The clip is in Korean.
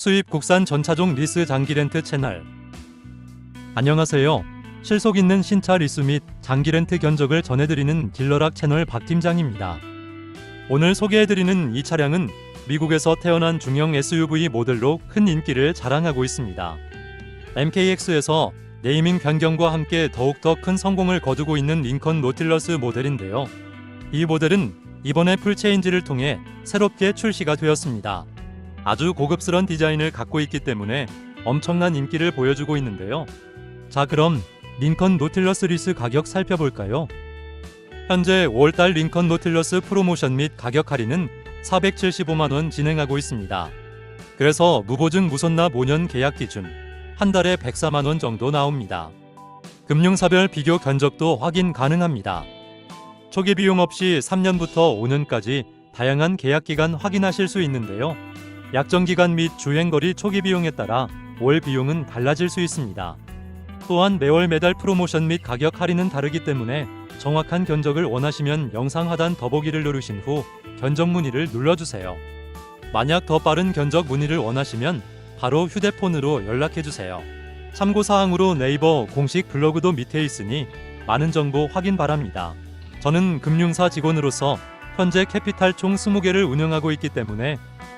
수입 국산 전차종 리스 장기 렌트 채널. 안녕하세요. 실속 있는 신차 리스 및 장기 렌트 견적을 전해드리는 딜러락 채널 박 팀장입니다. 오늘 소개해드리는 이 차량은 미국에서 태어난 중형 SUV 모델로 큰 인기를 자랑하고 있습니다. MKX에서 네이밍 변경과 함께 더욱더 큰 성공을 거두고 있는 링컨 노틸러스 모델인데요. 이 모델은 이번에 풀체인지를 통해 새롭게 출시가 되었습니다. 아주 고급스런 디자인을 갖고 있기 때문에 엄청난 인기를 보여주고 있는데요. 자, 그럼 링컨 노틸러스 리스 가격 살펴볼까요? 현재 5월달 링컨 노틸러스 프로모션 및 가격 할인은 475만 원 진행하고 있습니다. 그래서 무보증 무손납 5년 계약 기준 한 달에 104만 원 정도 나옵니다. 금융사별 비교 견적도 확인 가능합니다. 초기 비용 없이 3년부터 5년까지 다양한 계약 기간 확인하실 수 있는데요. 약정 기간 및 주행 거리 초기 비용에 따라 월 비용은 달라질 수 있습니다. 또한 매월 매달 프로모션 및 가격 할인은 다르기 때문에 정확한 견적을 원하시면 영상 하단 더보기를 누르신 후 견적 문의를 눌러주세요. 만약 더 빠른 견적 문의를 원하시면 바로 휴대폰으로 연락해 주세요. 참고 사항으로 네이버 공식 블로그도 밑에 있으니 많은 정보 확인 바랍니다. 저는 금융사 직원으로서 현재 캐피탈 총 20개를 운영하고 있기 때문에